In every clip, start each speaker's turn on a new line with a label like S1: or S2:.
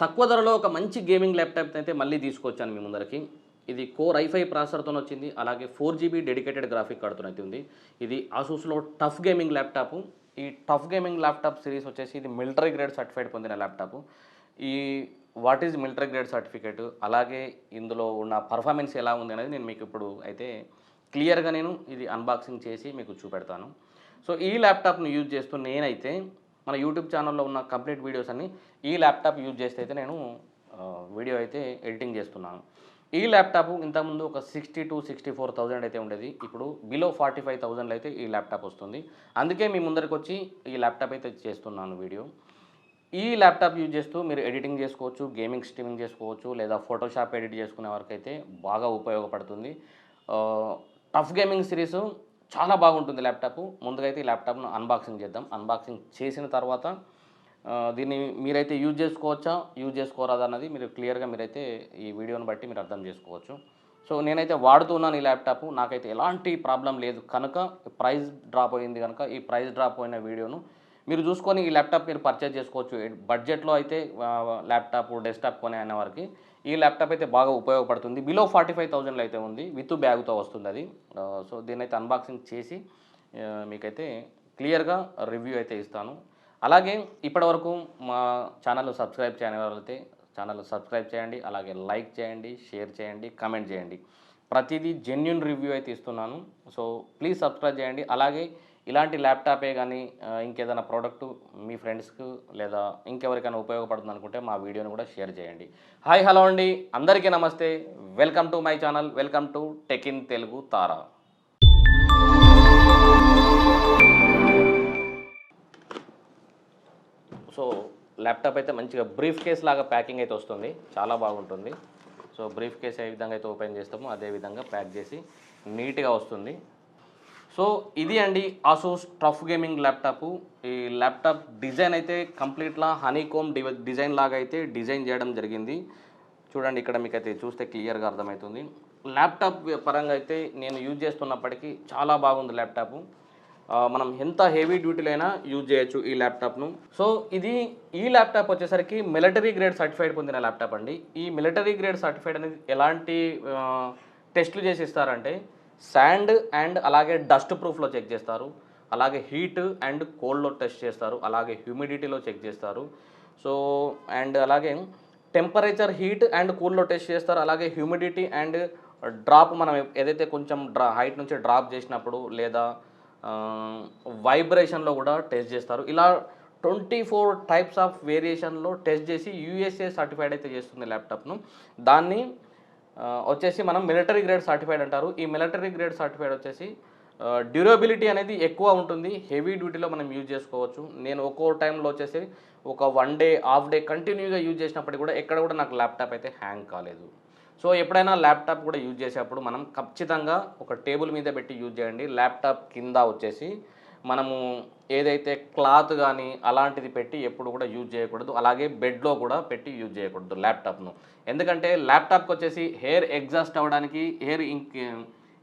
S1: తక్కువ ధరలో ఒక మంచి గేమింగ్ ల్యాప్టాప్ అయితే మళ్ళీ తీసుకొచ్చాను మీ ముందరికి. ఇది కోర్ ఐఫై ప్రాసెసర్తో వచ్చింది అలాగే ఫోర్ జీబీ డెడికేటెడ్ గ్రాఫిక్ కార్డ్తో అయితే ఉంది. ఇది ఆసూస్లో టఫ్ గేమింగ్ ల్యాప్టాప్ ఈ టఫ్ గేమింగ్ ల్యాప్టాప్ సిరీస్ వచ్చేసి ఇది మిలిటరీ గ్రేడ్ సర్టిఫైడ్ పొందిన ల్యాప్టాప్ ఈ what is military grade certificate అలాగే ఇందులో ఉన్న పర్ఫార్మెన్స్ ఎలా ఉంది అనేది నేను మీకు ఇప్పుడు అయితే క్లియర్గా నేను ఇది అన్బాక్సింగ్ చేసి మీకు చూపెడతాను. సో ఈ ల్యాప్టాప్ను యూజ్ చేస్తూ నేనైతే మన యూట్యూబ్ ఛానల్లో ఉన్న కంప్లీట్ వీడియోస్ అన్ని ఈ ల్యాప్టాప్ యూజ్ చేస్తే అయితే నేను వీడియో అయితే ఎడిటింగ్ చేస్తున్నాను. ఈ ల్యాప్టాప్ ఇంతకుముందు ఒక sixty to sixty four thousand అయితే ఉండేది. ఇప్పుడు బిలో ఫార్టీ ఫైవ్ థౌజండ్లో అయితే ఈ ల్యాప్టాప్ వస్తుంది. అందుకే మీ ముందరికి వచ్చి ఈ ల్యాప్టాప్ అయితే చేస్తున్నాను వీడియో ఈ ల్యాప్టాప్ యూజ్ చేస్తూ మీరు ఎడిటింగ్ చేసుకోవచ్చు గేమింగ్ స్ట్రీమింగ్ చేసుకోవచ్చు లేదా ఫోటోషాప్ ఎడిట్ చేసుకునే వరకు అయితే బాగా ఉపయోగపడుతుంది. టఫ్ గేమింగ్ సిరీస్ చాలా బాగుంటుంది ల్యాప్టాప్. ముందుగా అయితే ఈ ల్యాప్టాప్ను అన్బాక్సింగ్ చేద్దాం. అన్బాక్సింగ్ చేసిన తర్వాత దీన్ని మీరైతే యూజ్ చేసుకోవచ్చా? యూజ్ చేసుకోరాదా అన్నది మీరు క్లియర్గా మీరైతే ఈ వీడియోని బట్టి మీరు అర్థం చేసుకోవచ్చు. సో నేనైతే వాడుతున్నాను ఈ ల్యాప్టాప్. నాకైతే ఎలాంటి ప్రాబ్లం లేదు. కనుక ప్రైస్ డ్రాప్ అయింది కనుక ఈ ప్రైస్ డ్రాప్ అయిన వీడియోను మీరు చూసుకొని ఈ ల్యాప్టాప్ మీరు పర్చేజ్ చేసుకోవచ్చు. బడ్జెట్లో అయితే ల్యాప్టాప్ డెస్క్టాప్ కొనే అనే వారికి ఈ ల్యాప్టాప్ అయితే బాగా ఉపయోగపడుతుంది. బిలో ఫార్టీ ఫైవ్ థౌజండ్లో అయితే ఉంది. విత్ బ్యాగ్తో వస్తుంది అది. సో దీన్ని అయితే అన్బాక్సింగ్ చేసి మీకైతే క్లియర్గా రివ్యూ అయితే ఇస్తాను. అలాగే ఇప్పటివరకు మా ఛానల్ సబ్స్క్రైబ్ చేయని వాళ్ళైతే ఛానల్ సబ్స్క్రైబ్ చేయండి. అలాగే లైక్ చేయండి షేర్ చేయండి కామెంట్ చేయండి. ప్రతిదీ జెన్యున్ రివ్యూ అయితే ఇస్తున్నాను. సో ప్లీజ్ సబ్స్క్రైబ్ చేయండి. అలాగే ఇలాంటి ల్యాప్టాపే కానీ ఇంకేదైనా ప్రోడక్ట్ మీ ఫ్రెండ్స్కు లేదా ఇంకెవరికైనా ఉపయోగపడుతుంది అనుకుంటే మా వీడియోని కూడా షేర్ చేయండి. హాయ్ హలో అండి. అందరికీ నమస్తే. Welcome to my channel welcome to tech in Telugu Tara so laptop అయితే మంచిగా బ్రీఫ్ కేస్ లాగా ప్యాకింగ్ అయితే వస్తుంది. చాలా బాగుంటుంది. సో బ్రీఫ్ కేస్ ఏ విధంగా అయితే ఓపెన్ చేస్తామో అదే విధంగా ప్యాక్ చేసి నీట్గా వస్తుంది. సో ఇది అండి ఆసోస్ టఫ్ గేమింగ్ ల్యాప్టాప్ ఈ ల్యాప్టాప్ డిజైన్ అయితే కంప్లీట్లా హనీకోమ్ డి డిజైన్ లాగా అయితే డిజైన్ చేయడం జరిగింది. చూడండి ఇక్కడ మీకు అయితే చూస్తే క్లియర్గా అర్థమవుతుంది. ల్యాప్టాప్ పరంగా అయితే నేను యూజ్ చేస్తున్నప్పటికీ చాలా బాగుంది ల్యాప్టాప్ మనం ఎంత హెవీ డ్యూటీలైనా యూజ్ చేయొచ్చు ఈ ల్యాప్టాప్ను సో ఇది ఈ ల్యాప్టాప్ వచ్చేసరికి మిలిటరీ గ్రేడ్ సర్టిఫైడ్ పొందిన ల్యాప్టాప్ అండి. ఈ మిలిటరీ గ్రేడ్ సర్టిఫైడ్ అనేది ఎలాంటి టెస్టులు చేసి ఇస్తారంటే శాండ్ అండ్ అలాగే డస్ట్ ప్రూఫ్లో చెక్ చేస్తారు. అలాగే హీట్ అండ్ కోల్డ్లో టెస్ట్ చేస్తారు. అలాగే హ్యూమిడిటీలో చెక్ చేస్తారు. సో అండ్ అలాగే టెంపరేచర్ హీట్ అండ్ కూల్లో టెస్ట్ చేస్తారు. అలాగే హ్యూమిడిటీ అండ్ డ్రాప్ మనం ఏదైతే కొంచెం డ్రా హైట్ నుంచి డ్రాప్ చేసినప్పుడు లేదా వైబ్రేషన్లో కూడా టెస్ట్ చేస్తారు. ఇలా ట్వంటీ ఫోర్ టైప్స్ ఆఫ్ వేరియేషన్లో టెస్ట్ చేసి యూఎస్ఏ సర్టిఫైడ్ అయితే చేస్తుంది ల్యాప్టాప్ను. దాన్ని వచ్చేసి మనం మిలిటరీ గ్రేడ్ సర్టిఫైడ్ అంటారు. ఈ మిలిటరీ గ్రేడ్ సర్టిఫైడ్ వచ్చేసి డ్యూరబిలిటీ అనేది ఎక్కువ ఉంటుంది. హెవీ డ్యూటీలో మనం యూజ్ చేసుకోవచ్చు. నేను ఒక్కో టైంలో వచ్చేసి ఒక వన్ డే హాఫ్ డే కంటిన్యూగా యూజ్ చేసినప్పటికీ కూడా ఎక్కడ కూడా నాకు ల్యాప్టాప్ అయితే హ్యాంగ్ కాలేదు. సో ఎప్పుడైనా ల్యాప్టాప్ కూడా యూజ్ చేసేటప్పుడు మనం ఖచ్చితంగా ఒక టేబుల్ మీద పెట్టి యూజ్ చేయండి. ల్యాప్టాప్ కింద వచ్చేసి మనము ఏదైతే క్లాత్ కానీ అలాంటిది పెట్టి ఎప్పుడు కూడా యూజ్ చేయకూడదు. అలాగే బెడ్లో కూడా పెట్టి యూజ్ చేయకూడదు ల్యాప్టాప్ను. ఎందుకంటే ల్యాప్టాప్కి వచ్చేసి హెయిర్ ఎగ్జాస్ట్ అవ్వడానికి హెయిర్ ఇంక్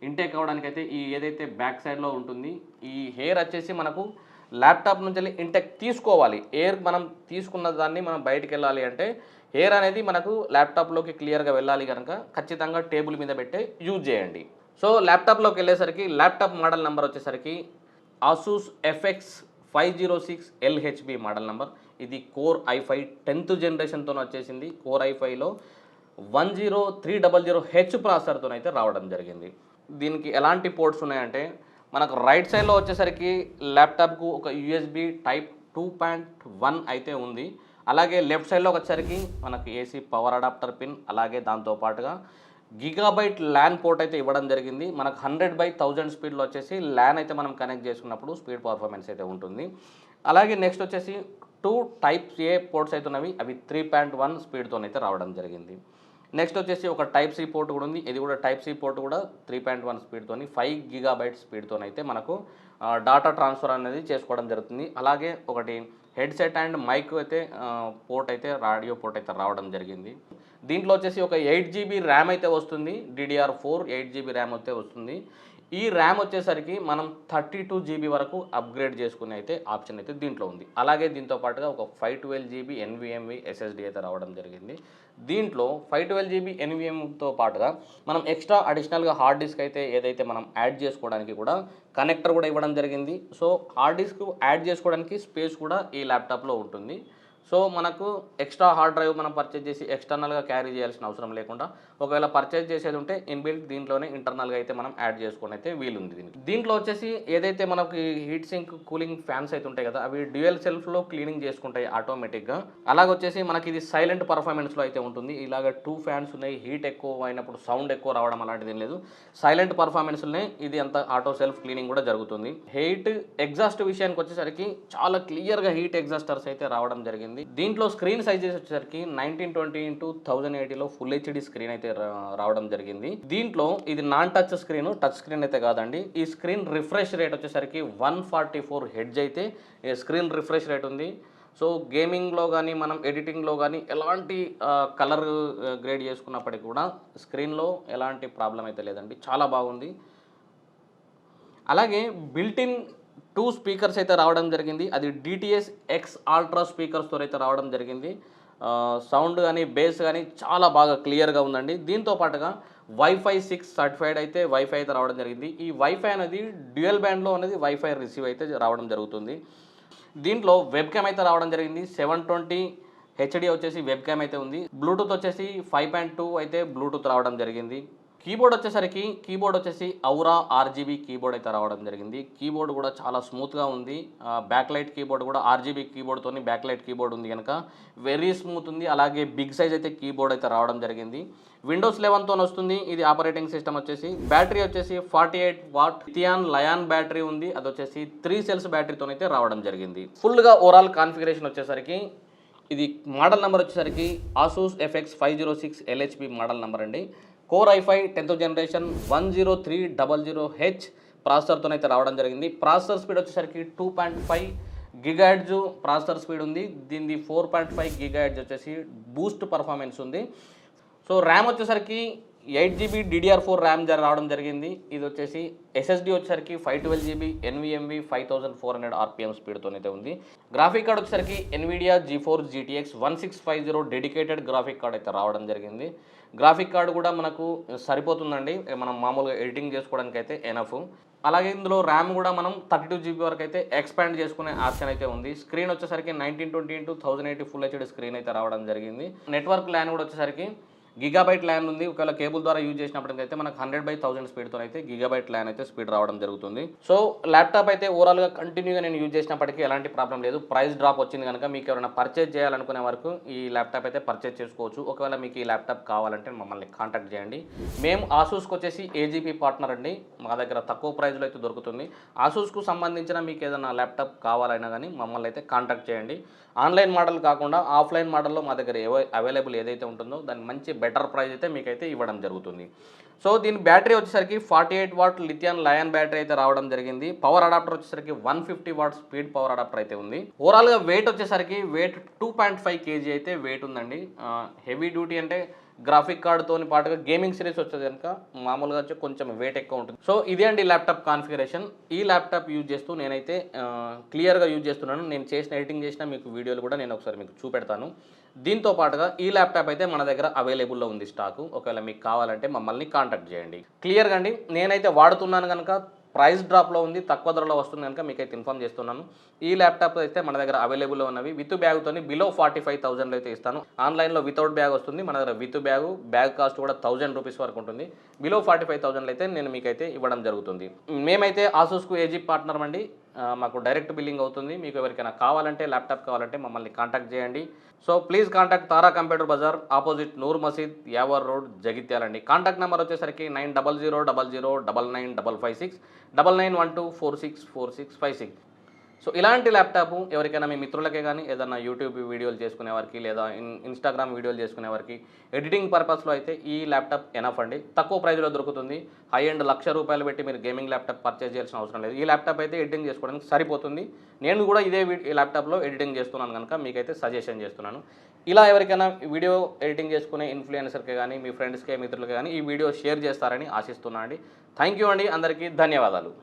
S1: ఇంటేక్ అవ్వడానికి అయితే ఈ ఏదైతే బ్యాక్ సైడ్లో ఉంటుంది ఈ హెయిర్ వచ్చేసి మనకు ల్యాప్టాప్ నుంచి వెళ్ళి ఇంటెక్ తీసుకోవాలి. ఎయిర్ మనం తీసుకున్న దాన్ని మనం బయటకు వెళ్ళాలి అంటే హెయిర్ అనేది మనకు ల్యాప్టాప్లోకి క్లియర్గా వెళ్ళాలి కనుక ఖచ్చితంగా టేబుల్ మీద పెట్టే యూజ్ చేయండి. సో ల్యాప్టాప్లోకి వెళ్ళేసరికి ల్యాప్టాప్ మోడల్ నెంబర్ వచ్చేసరికి Asus FX five zero six LHB model number ఇది కోర్ ఐఫై టెన్త్ జనరేషన్తో వచ్చేసింది. Core ఐఫైలో one zero three double zero H ప్రాసెసర్తో అయితే రావడం జరిగింది. దీనికి ఎలాంటి పోర్ట్స్ ఉన్నాయంటే మనకు రైట్ సైడ్లో వచ్చేసరికి ల్యాప్టాప్కు ఒక USB type two point one అయితే ఉంది. అలాగే లెఫ్ట్ సైడ్లో వచ్చేసరికి మనకు ఏసీ పవర్ అడాప్టర్ పిన్ అలాగే దాంతో పాటుగా గిగాబైట్ ల్యాన్ పోర్ట్ అయితే ఇవ్వడం జరిగింది. మనకు హండ్రెడ్ బై థౌజండ్ స్పీడ్లో వచ్చేసి ల్యాన్ అయితే మనం కనెక్ట్ చేసుకున్నప్పుడు స్పీడ్ పర్ఫార్మెన్స్ అయితే ఉంటుంది. అలాగే నెక్స్ట్ వచ్చేసి టూ టైప్స్ ఏ పోర్ట్స్ అయితే ఉన్నవి అవి త్రీ పాయింట్ వన్ స్పీడ్తో అయితే రావడం జరిగింది. నెక్స్ట్ వచ్చేసి ఒక టైప్ సి పోర్ట్ కూడా ఉంది. ఇది కూడా టైప్ సి పోర్ట్ కూడా త్రీ పాయింట్ వన్ స్పీడ్తోని ఫైవ్ గిగాబైట్ స్పీడ్తోనైతే మనకు డాటా ట్రాన్స్ఫర్ అనేది చేసుకోవడం జరుగుతుంది. అలాగే ఒకటి హెడ్సెట్ అండ్ మైక్ అయితే పోర్ట్ అయితే ఆడియో పోర్ట్ అయితే రావడం జరిగింది. దీంట్లో వచ్చేసి ఒక ఎయిట్ జీబీ ర్యామ్ అయితే వస్తుంది DDR four eight GB RAM అయితే వస్తుంది. ఈ ర్యామ్ వచ్చేసరికి మనం థర్టీ టూ జీబీ వరకు అప్గ్రేడ్ చేసుకునే అయితే ఆప్షన్ అయితే దీంట్లో ఉంది. అలాగే దీంతో పాటుగా ఒక five twelve GB NVMe SSD అయితే రావడం జరిగింది. దీంట్లో ఫైవ్ ట్వెల్వ్ జీబీ ఎన్విఎంతో పాటుగా మనం ఎక్స్ట్రా అడిషనల్గా హార్డ్ డిస్క్ అయితే ఏదైతే మనం యాడ్ చేసుకోవడానికి కూడా కనెక్టర్ కూడా ఇవ్వడం జరిగింది. సో హార్డ్ డిస్క్ యాడ్ చేసుకోవడానికి స్పేస్ కూడా ఈ ల్యాప్టాప్లో ఉంటుంది. సో మనకు ఎక్స్ట్రా హార్డ్ డ్రైవ్ మనం పర్చేజ్ చేసి ఎక్స్టర్నల్గా క్యారీ చేయాల్సిన అవసరం లేకుండా ఒకవేళ పర్చేజ్ చేసేది ఉంటే ఇన్బిల్ట్ దీంట్లోనే ఇంటర్నల్గా అయితే మనం యాడ్ చేసుకొని అయితే వీలుంది దీనికి. దీంట్లో వచ్చేసి ఏదైతే మనకి హీట్ సింక్ కూలింగ్ ఫ్యాన్స్ అయితే ఉంటాయి కదా అవి డ్యూయల్ సెల్ఫ్లో క్లీనింగ్ చేసుకుంటాయి ఆటోమేటిక్గా అలాగ వచ్చేసి మనకి ఇది సైలెంట్ పర్ఫార్మెన్స్లో అయితే ఉంటుంది. ఇలాగ టూ ఫ్యాన్స్ ఉన్నాయి హీట్ ఎక్కువ అయినప్పుడు సౌండ్ ఎక్కువ రావడం అలాంటిది ఏం లేదు. సైలెంట్ పర్ఫార్మెన్స్లోనే ఇది అంత ఆటో సెల్ఫ్ క్లీనింగ్ కూడా జరుగుతుంది. హీట్ ఎగ్జాస్ట్ విషయానికి వచ్చేసరికి చాలా క్లియర్గా హీట్ ఎగ్జాస్టర్స్ అయితే రావడం జరిగింది. దీంట్లో స్క్రీన్ సైజెస్ వచ్చేసరికి నైన్టీన్ ట్వంటీ ఇంటూ థౌజండ్ ఎయిటీలో ఫుల్ హెచ్డి స్క్రీన్ అయితే అయితే రావడం జరిగింది. దీంట్లో ఇది non touch screen touch screen అయితే కాదండి. ఈ స్క్రీన్ రిఫ్రెష్ రేట్ వచ్చేసరికి వన్ ఫార్టీ ఫోర్ హెడ్జ్ అయితే స్క్రీన్ రిఫ్రెష్ రేట్ ఉంది. సో గేమింగ్లో కానీ మనం ఎడిటింగ్లో కానీ ఎలాంటి కలర్ గ్రేడ్ చేసుకున్నప్పటికీ కూడా స్క్రీన్లో ఎలాంటి ప్రాబ్లం అయితే లేదండి. చాలా బాగుంది. అలాగే బిల్టిన్ టూ స్పీకర్స్ అయితే రావడం జరిగింది. అది డిటిఎస్ ఎక్స్ ఆల్ట్రా స్పీకర్స్తో అయితే రావడం జరిగింది. సౌండ్ కానీ బేస్ కానీ చాలా బాగా క్లియర్గా ఉందండి. దీంతో పాటుగా వైఫై సిక్స్ సర్టిఫైడ్ అయితే వైఫై అయితే రావడం జరిగింది. ఈ వైఫై అనేది డ్యూయల్ బ్యాండ్లో అనేది వైఫై రిసీవ్ అయితే రావడం జరుగుతుంది. దీంట్లో వెబ్ క్యామ్ అయితే రావడం జరిగింది. సెవెన్ ట్వంటీ హెచ్డి వచ్చేసి వెబ్ క్యామ్ అయితే ఉంది. బ్లూటూత్ వచ్చేసి ఫైవ్ పాయింట్ టూ అయితే బ్లూటూత్ రావడం జరిగింది. కీబోర్డ్ వచ్చేసరికి కీబోర్డ్ వచ్చేసి ఔరా ఆర్జీబీ కీబోర్డ్ అయితే రావడం జరిగింది. కీబోర్డ్ కూడా చాలా స్మూత్గా ఉంది. బ్యాక్ లైట్ కీబోర్డ్ కూడా ఆర్జీబీ కీబోర్డ్తో బ్యాక్ లైట్ కీబోర్డ్ ఉంది కనుక వెరీ స్మూత్ ఉంది. అలాగే బిగ్ సైజ్ అయితే కీబోర్డ్ అయితే రావడం జరిగింది. విండోస్ లెవెన్తో వస్తుంది. ఇది ఆపరేటింగ్ సిస్టమ్ వచ్చేసి. బ్యాటరీ వచ్చేసి forty eight watt. Lithium ion battery ఉంది. అది వచ్చేసి త్రీ సెల్స్ బ్యాటరీతో అయితే రావడం జరిగింది. ఫుల్గా ఓవరాల్ కాన్ఫిగరేషన్ వచ్చేసరికి ఇది మోడల్ నెంబర్ వచ్చేసరికి Asus FX five zero six LHP model number అండి. Core i five tenth generation one zero three double zero H ప్రాసెసర్తో అయితే రావడం జరిగింది. ప్రాసెసర్ స్పీడ్ వచ్చేసరికి two point five gigahertz processor speed ఉంది. దీనిది ఫోర్ పాయింట్ ఫైవ్ గిగాడ్జ్ వచ్చేసి boost performance ఉంది. So RAM వచ్చేసరికి eight GB DDR four RAM జర రావడం జరిగింది. ఇది వచ్చేసి ఎస్ఎస్డి వచ్చేసరికి five twelve GB NVMe five thousand four hundred RPM స్పీడ్తో అయితే ఉంది. గ్రాఫిక్ కార్డ్ వచ్చేసరికి Nvidia GeForce GTX one six five zero dedicated graphic card అయితే రావడం జరిగింది. గ్రాఫిక్ కార్డు కూడా మనకు సరిపోతుందండి. మనం మామూలుగా ఎడిటింగ్ చేసుకోవడానికి అయితే ఎనఫ్ అలాగే ఇందులో ర్యామ్ కూడా మనం థర్టీ టూ జీబీ వరకు అయితే ఎక్స్పాండ్ చేసుకునే ఆప్షన్ అయితే ఉంది. స్క్రీన్ వచ్చేసరికి nineteen twenty into thousand eighty full HD screen అయితే రావడం జరిగింది. నెట్వర్క్ ల్యాన్ కూడా వచ్చేసరికి గిగాబైట్ ల్యాన్ ఉంది. ఒకవేళ కేబుల్ ద్వారా యూజ్ చేసినప్పటికైతే మనకు హండ్రెడ్ బై థౌసండ్ స్పీడ్తో అయితే గిగాబైట్ ల్యాన్ అయితే స్పీడ్ రావడం జరుగుతుంది. సో ల్యాప్టాప్ అయితే ఓవరాల్గా కంటిన్యూగా నేను యూజ్ చేసినప్పటికీ ఎలాంటి ప్రాబ్లం లేదు. ప్రైస్ డ్రాప్ వచ్చింది కనుక మీకు ఎవరైనా పర్చేజ్ చేయాలనుకునే వరకు ఈ ల్యాప్టాప్ అయితే పర్చేజ్ చేసుకోవచ్చు. ఒకవేళ మీకు ఈ ల్యాప్టాప్ కావాలంటే మమ్మల్ని కాంటాక్ట్ చేయండి. మేము ఆసూస్కి వచ్చేసి ఏజీపీ పార్ట్నర్ అండి. మా దగ్గర తక్కువ ప్రైస్లో అయితే దొరుకుతుంది. ఆసూస్కు సంబంధించిన మీకు ఏదైనా ల్యాప్టాప్ కావాలైనా కానీ మమ్మల్ని అయితే కాంటాక్ట్ చేయండి. ఆన్లైన్ మోడల్ కాకుండా ఆఫ్లైన్ మోడల్లో మా దగ్గర ఏవో అవైలబుల్ ఏదైతే ఉంటుందో దాని మంచి బెటర్ ప్రైస్ అయితే మీకైతే ఇవ్వడం జరుగుతుంది. సో దీని బ్యాటరీ వచ్చేసరికి forty eight watt lithium ion battery అయితే రావడం జరిగింది. పవర్ అడాప్టర్ వచ్చేసరికి one fifty watt speed power adapter అయితే ఉంది. ఓవరాల్గా వెయిట్ వచ్చేసరికి weight two point five KG అయితే వెయిట్ ఉందండి. హెవీ డ్యూటీ అంటే గ్రాఫిక్ కార్డుతోని పాటుగా గేమింగ్ సిరీస్ వచ్చేది కనుక మామూలుగా వచ్చి కొంచెం వెయిట్ ఎక్కువ ఉంటుంది. సో ఇదే అండి ల్యాప్టాప్ కాన్ఫిగరేషన్ ఈ ల్యాప్టాప్ యూజ్ చేస్తూ నేనైతే క్లియర్గా యూజ్ చేస్తున్నాను. నేను చేసిన ఎడిటింగ్ చేసిన మీకు వీడియోలు కూడా నేను ఒకసారి మీకు చూపెడతాను. దీంతో పాటుగా ఈ ల్యాప్టాప్ అయితే మన దగ్గర అవైలబుల్లో ఉంది స్టాకు ఒకవేళ మీకు కావాలంటే మమ్మల్ని కాంటాక్ట్ చేయండి. క్లియర్గా అండి? నేనైతే వాడుతున్నాను కనుక ప్రైస్ డ్రాప్లో ఉంది తక్కువ ధరలో వస్తుంది కనుక మీకు అయితే ఇన్ఫామ్ చేస్తున్నాను. ఈ ల్యాప్టాప్ అయితే మన దగ్గర అవైలబుల్లో ఉన్నవి. విత్ బ్యాగ్తో బిలో ఫార్టీ ఫైవ్ థౌసండ్లో అయితే ఇస్తాను. ఆన్లైన్లో వితౌట్ బ్యాగ్ వస్తుంది. మన దగ్గర విత్ బ్యాగ్ బ్యాగ్ కాస్ట్ కూడా థౌజండ్ రూపీస్ వరకు ఉంటుంది. బిలో ఫార్టీ ఫైవ్ థౌసండ్లో అయితే నేను మీకైతే ఇవ్వడం జరుగుతుంది. మేమైతే ఆసూస్కు ఏజీ పార్ట్నర్ అండి. మాకు డైరెక్ట్ బిల్లింగ్ అవుతుంది. మీకు ఎవరికైనా కావాలంటే ల్యాప్టాప్ కావాలంటే మమ్మల్ని కాంటాక్ట్ చేయండి. So please contact Tara computer Bazar opposite Noor Masjid Yawar road జగిత్యాలండి. Contact number వచ్చేసరికి nine double zero double zero double nine double five six double nine one two four six four six five six. So ఇలాంటి laptop ఎవరికైనా మీ మిత్రులకే కానీ ఏదైనా YouTube వీడియోలు చేసుకునే వారికి లేదా ఇన్ ఇన్స్టాగ్రామ్ వీడియోలు చేసుకునే వారికి ఎడిటింగ్ పర్పస్లో అయితే ఈ ల్యాప్టాప్ ఎనఫ్ అండి. తక్కువ ప్రైజ్లో దొరుకుతుంది. హై అండ్ లక్ష రూపాయలు పెట్టి మీరు గేమింగ్ ల్యాప్టాప్ పర్చేజ్ చేయాల్సిన అవసరం లేదు. ఈ ల్యాప్టాప్ అయితే ఎడిటింగ్ చేసుకోవడానికి సరిపోతుంది. నేను కూడా ఇదే ఈ ల్యాప్టాప్లో ఎడిటింగ్ చేస్తున్నాను కనుక మీకైతే సజెషన్ చేస్తున్నాను. ఇలా ఎవరికైనా వీడియో ఎడిటింగ్ చేసుకునే ఇన్ఫ్లుయెన్సర్కి కానీ మీ ఫ్రెండ్స్కి మిత్రులకి కానీ ఈ వీడియో షేర్ చేస్తారని ఆశిస్తున్నాను అండి. థ్యాంక్ యూ అండి. అందరికీ ధన్యవాదాలు.